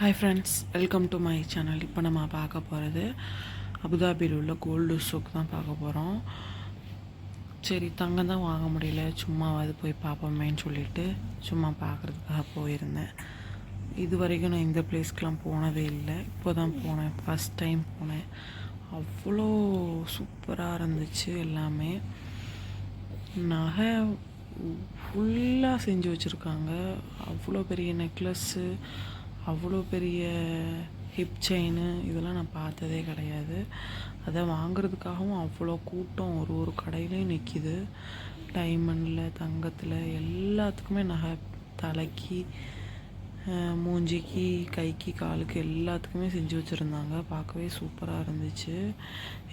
Hi friends welcome to my channel இப்போ நம்ம பார்க்க போகிறது அபுதாபியில் உள்ள கோல்டு ஷோக் தான் பார்க்க போகிறோம் சரி தங்கம் தான் வாங்க முடியல. சும்மாவது போய் பார்ப்போமேன்னு சொல்லிட்டு சும்மா பார்க்குறதுக்காக போயிருந்தேன். இது வரைக்கும் நான் இந்த பிளேஸ்க்கெலாம் போனதே இல்லை. இப்போ தான் போனேன். ஃபஸ்ட் டைம் போனேன். அவ்வளோ சூப்பராக இருந்துச்சு எல்லாமே. நகை ஃபுல்லாக செஞ்சு வச்சுருக்காங்க. அவ்வளோ பெரிய நெக்லஸ்ஸு அவ்வளோ பெரிய ஹிப் செயின் இதெல்லாம் நான் பார்த்ததே கிடையாது. அதை வாங்கிறதுக்காகவும் அவ்வளோ கூட்டம் ஒரு ஒரு கடையிலையும் நிற்கிது டைமண்டில் தங்கத்தில் எல்லாத்துக்குமே நகை தலைக்கு மூஞ்சிக்கு கைக்கு காலுக்கு எல்லாத்துக்குமே செஞ்சு வச்சுருந்தாங்க. பார்க்கவே சூப்பராக இருந்துச்சு.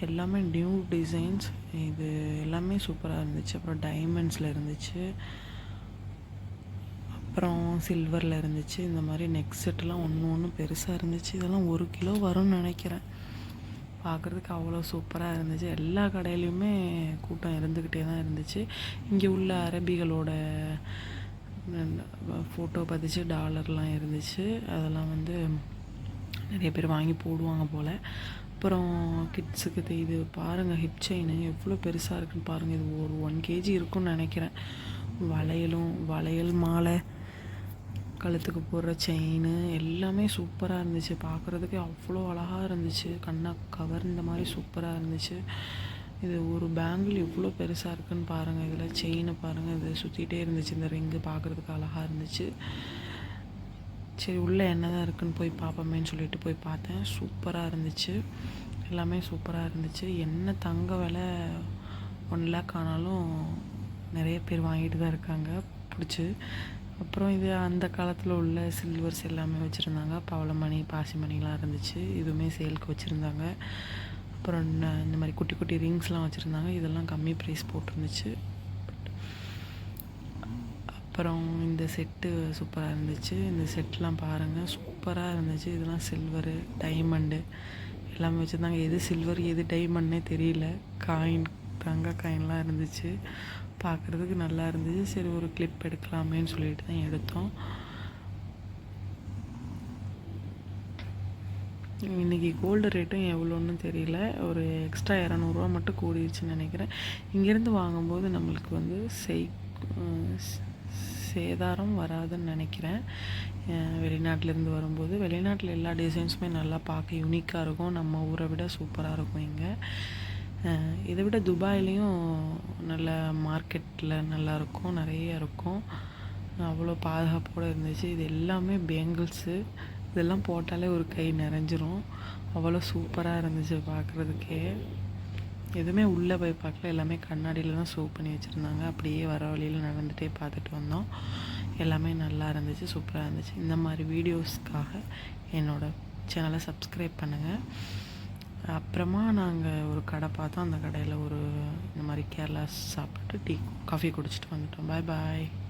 எல்லாமே நியூ டிசைன்ஸ் இது எல்லாமே சூப்பராக இருந்துச்சு. அப்புறம் டைமண்ட்ஸில் இருந்துச்சு. அப்புறம் சில்வரில் இருந்துச்சு. இந்த மாதிரி நெக் செட்டெலாம் ஒன்று ஒன்று பெருசாக இருந்துச்சு. இதெல்லாம் ஒரு கிலோ வரும்னு நினைக்கிறேன். பார்க்குறதுக்கு அவ்வளோ சூப்பராக இருந்துச்சு. எல்லா கடையிலையுமே கூட்டம் இருந்துக்கிட்டே தான் இருந்துச்சு. இங்கே உள்ள அரபிகளோட ஃபோட்டோ பதிச்சு டாலர்லாம் இருந்துச்சு. அதெல்லாம் வந்து நிறைய பேர் வாங்கி போடுவாங்க போல். அப்புறம் கிட்ஸுக்கு இது பாருங்கள் ஹிப் செயின் எவ்வளோ பெருசாக இருக்குன்னு பாருங்கள் இது ஒரு ஒன் கேஜி இருக்கும்னு நினைக்கிறேன். வளையலும் வளையல் மாலை. கழுத்துக்கு போடுற செயின் எல்லாமே சூப்பராக இருந்துச்சு. பார்க்குறதுக்கே அவ்வளோ அழகாக இருந்துச்சு. கண்ணை கவர்ந்த மாதிரி சூப்பராக இருந்துச்சு. இது ஒரு பேங்கிள் இவ்வளோ பெருசாக இருக்குன்னு பாருங்கள் இதில் செயினை பாருங்கள் இது சுற்றிகிட்டே இருந்துச்சு. இந்த ரிங்கு பார்க்குறதுக்கு அழகாக இருந்துச்சு. சரி உள்ளே என்ன தான் இருக்குன்னு போய் பார்ப்போமேன்னு சொல்லிட்டு போய் பார்த்தேன். சூப்பராக இருந்துச்சு. எல்லாமே சூப்பராக இருந்துச்சு. என்ன தங்க விலை ஒன் லேக் ஆனாலும் நிறைய பேர் வாங்கிட்டு தான் இருக்காங்க. பிடிச்சி. அப்புறம் இது அந்த காலத்தில் உள்ள சில்வர்ஸ் எல்லாமே வச்சுருந்தாங்க. பவளமணி பாசிமணிலாம் இருந்துச்சு. இதுவுமே சேலுக்கு வச்சுருந்தாங்க. அப்புறம் இந்த மாதிரி குட்டி குட்டி ரிங்ஸ்லாம் வச்சுருந்தாங்க. இதெல்லாம் கம்மி ப்ரைஸ் போட்டிருந்துச்சு. அப்புறம் இந்த செட்டு சூப்பராக இருந்துச்சு. இந்த செட்லாம் பாருங்கள் சூப்பராக இருந்துச்சு. இதெல்லாம் சில்வரு டைமண்டு எல்லாமே வச்சுருந்தாங்க. எது சில்வர் எது டைமண்ட்னே தெரியல. காயின் கங்கா காயின்லாம் இருந்துச்சு. பார்க்குறதுக்கு நல்லா இருந்துச்சு. சரி ஒரு கிளிப் எடுக்கலாமேன்னு சொல்லிட்டு தான் எடுத்தோம். இன்றைக்கி கோல்டு ரேட்டும் எவ்வளோன்னு தெரியல. ஒரு எக்ஸ்ட்ரா இரநூறுவா மட்டும் கூடிடுச்சுன்னு நினைக்கிறேன். இங்கேருந்து வாங்கும்போது நம்மளுக்கு வந்து செய் சேதாரம் வராதுன்னு நினைக்கிறேன். வெளிநாட்டிலேருந்து வரும்போது. வெளிநாட்டில் எல்லா டிசைன்ஸுமே நல்லா பார்க்க யூனிக்காக இருக்கும். நம்ம ஊரை விட சூப்பராக இருக்கும் இங்கே. இதை விட துபாயிலையும் நல்ல மார்க்கெட்டில் நல்லாயிருக்கும் நிறைய இருக்கும். அவ்வளோ பாதுகாப்போடு இருந்துச்சு. இது எல்லாமே பேங்கிள்ஸு. இதெல்லாம் போட்டாலே ஒரு கை நிறைஞ்சிரும். அவ்வளோ சூப்பராக இருந்துச்சு பார்க்குறதுக்கே. எதுவுமே உள்ளே போய் பார்க்கல. எல்லாமே கண்ணாடியில் தான் சூப் பண்ணி வச்சுருந்தாங்க. அப்படியே வர வழியில் நடந்துகிட்டே பார்த்துட்டு வந்தோம். எல்லாமே நல்லா இருந்துச்சு சூப்பராக இருந்துச்சு. இந்த மாதிரி வீடியோஸ்க்காக என்னோடய சேனலை சப்ஸ்கிரைப் பண்ணுங்கள் அப்புறமா நாங்கள் ஒரு கடை பார்த்தோம். அந்த கடையில் ஒரு இந்த மாதிரி கேரளா சாப்பிட்டு டீ காஃபி குடிச்சிட்டு வந்துட்டோம். பாய் பாய்